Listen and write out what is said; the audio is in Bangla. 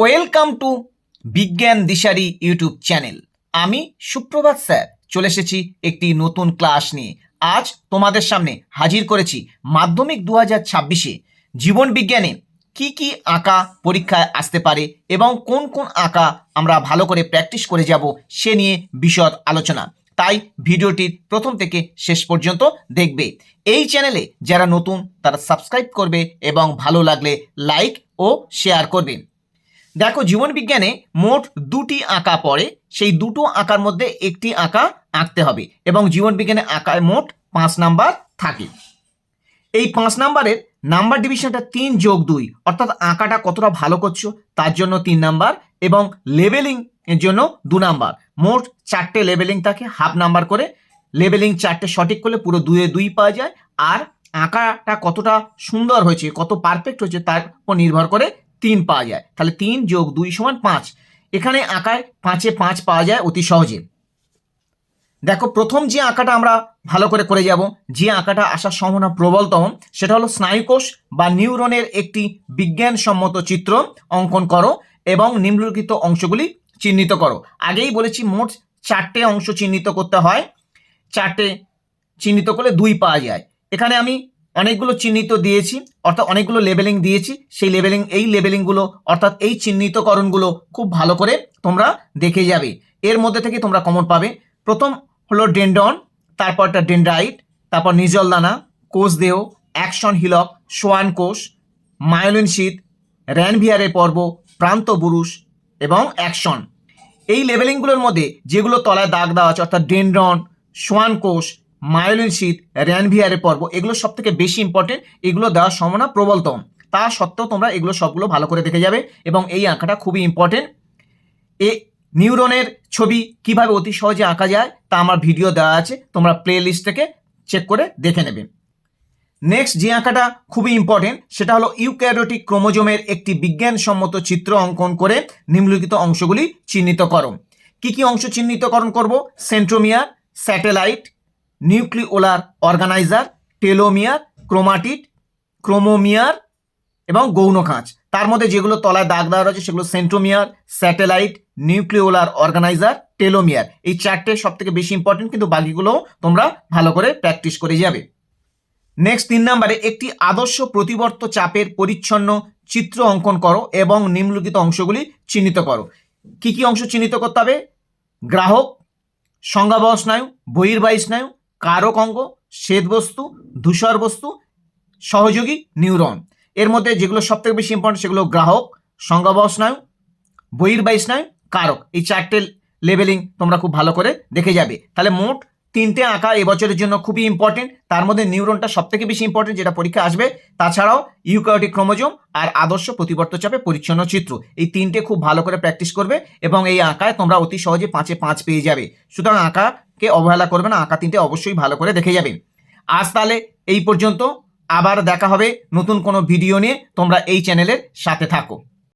ওয়েলকাম টু বিজ্ঞান দিশারি ইউটিউব চ্যানেল আমি সুপ্রভাত স্যার, চলে এসেছি একটি নতুন ক্লাস নিয়ে। আজ তোমাদের সামনে হাজির করেছি মাধ্যমিক দু হাজার ছাব্বিশে জীবন বিজ্ঞানে কি কি আঁকা পরীক্ষায় আসতে পারে এবং কোন কোন আঁকা আমরা ভালো করে প্র্যাকটিস করে যাব সে নিয়ে বিশদ আলোচনা। তাই ভিডিওটির প্রথম থেকে শেষ পর্যন্ত দেখবে। এই চ্যানেলে যারা নতুন, তারা সাবস্ক্রাইব করবে এবং ভালো লাগলে লাইক ও শেয়ার করবে। দেখো জীবন বিজ্ঞানে মোট দুটি আঁকা পড়ে, সেই দুটো আঁকার মধ্যে একটি আঁকা আঁকতে হবে এবং জীবন বিজ্ঞানে আঁকায় মোট পাঁচ নাম্বার থাকে। এই পাঁচ নাম্বারের নাম্বার ডিভিশনটা তিন যোগ দুই, অর্থাৎ আঁকাটা কতটা ভালো করছ তার জন্য তিন নাম্বার এবং লেবেলিং এর জন্য দু নাম্বার। মোট চারটে লেবেলিং থাকে, হাফ নাম্বার করে। লেবেলিং চারটে সঠিক করলে পুরো দুয়ে দুই পাওয়া যায়। আর আঁকাটা কতটা সুন্দর হয়েছে, কত পারফেক্ট হয়েছে তার উপর নির্ভর করে তিন পাওয়া যায়। তাহলে তিন যোগ দুই সমান পাঁচ। এখানে আঁকায় পাঁচে পাঁচ পাওয়া যায় অতি সহজে। দেখো, প্রথম যে আঁকাটা আমরা ভালো করে করে যাব, যে আঁকাটা আসার সম্ভাবনা প্রবলতম, সেটা হলো স্নায়ুকোষ বা নিউরনের একটি বিজ্ঞানসম্মত চিত্র অঙ্কন করো এবং নিম্নলিখিত অংশগুলি চিহ্নিত করো। আগেই বলেছি মোট চারটে অংশ চিহ্নিত করতে হয়। চারটে চিহ্নিত করলে দুই পাওয়া যায়। এখানে আমি অনেকগুলো চিহ্নিত দিয়েছি, অর্থাৎ অনেকগুলো লেবেলিং দিয়েছি। সেই লেবেলিং এই লেবেলিংগুলো অর্থাৎ এই চিহ্নিতকরণগুলো খুব ভালো করে তোমরা দেখে যাবে। এর মধ্যে থেকে তোমরা কমন পাবে। প্রথম হলো ডেন্ডন তারপরটা ডেন্ড্রাইট, তারপর নিজলদানা কোষ দেহ অ্যাকশন হিলক, সোয়ান কোষ, মায়োলিন শীত, র্যানভিয়ারের পর্ব, প্রান্ত বুরুষ এবং অ্যাকশন। এই লেভেলিংগুলোর মধ্যে যেগুলো তলায় দাগ দেওয়া আছে, অর্থাৎ ডেন্ড্রন সোয়ান কোষ মায়োলিন শীত, র্যানভিয়ারের পর্ব, এগুলো সব থেকে বেশি ইম্পর্টেন্ট এগুলো দেওয়ার সম্ভাবনা প্রবলতম। তা সত্ত্বেও তোমরা এগুলো সবগুলো ভালো করে দেখে যাবে এবং এই আঁকাটা খুবই ইম্পর্টেন্ট এ নিউরনের ছবি কীভাবে অতি সহজে আঁকা যায় তা আমার ভিডিও দেওয়া আছে, তোমরা প্লে লিস্ট থেকে চেক করে দেখে নেবে। নেক্সট যে আঁকাটা খুবই ইম্পর্টেন্ট সেটা হলো ইউক্যারোটিক ক্রোমোজোমের একটি বিজ্ঞানসম্মত চিত্র অঙ্কন করে নিম্নলিখিত অংশগুলি চিহ্নিত করো কি কি অংশ চিহ্নিতকরণ করব? Centromere satellite nucleolar organizer, telomere, chromatid, chromomere এবং গৌণ খাঁচ তার মধ্যে যেগুলো তলায় দাগ দেওয়া রয়েছে সেগুলো centromere, satellite, nucleolar organizer, telomere. এই চারটে সব থেকে বেশি ইম্পর্টেন্ট কিন্তু বাকিগুলো তোমরা ভালো করে প্র্যাকটিস করে যাবে। নেক্সট তিন নম্বরে একটি আদর্শ প্রতিবর্ত চাপের পরিচ্ছন্ন চিত্র অঙ্কন করো এবং নিম্নলিখিত অংশগুলি চিহ্নিত করো। কি কি অংশ চিহ্নিত করতে হবে? গ্রাহক সংজ্ঞাবহ স্নায়ু, বহির্বাহী স্নায়ু কারক অঙ্গ, শ্বেত বস্তু, ধূসর বস্তু, সহযোগী নিউরন। এর মধ্যে যেগুলো সব থেকে বেশি ইম্পর্টেন্ট সেগুলো গ্রাহক, সংজ্ঞাবহ স্নায়ু, বহির্বাহী স্নায়ু, কারক। এই চারটে লেভেলিং তোমরা খুব ভালো করে দেখে যাবে। তাহলে মোট তিনটে আঁকা এবছরের জন্য খুবই ইম্পর্টেন্ট তার মধ্যে নিউরনটা সব থেকে বেশি ইম্পর্টেন্ট যেটা পরীক্ষা আসবে। তাছাড়াও ইউক্যারিওটিক ক্রোমোজোম আর আদর্শ প্রতিবর্ত চাপে পরিচ্ছন্ন চিত্র। এই তিনটে খুব ভালো করে প্র্যাকটিস করবে এবং এই আঁকায় তোমরা অতি সহজে পাঁচে পাঁচ পেয়ে যাবে। সুতরাং আঁকাকে অবহেলা করবে না, আঁকা তিনটে অবশ্যই ভালো করে দেখে যাবে। আজ তাহলে এই পর্যন্ত। আবার দেখা হবে নতুন কোনো ভিডিও নিয়ে। তোমরা এই চ্যানেলের সাথে থাকো।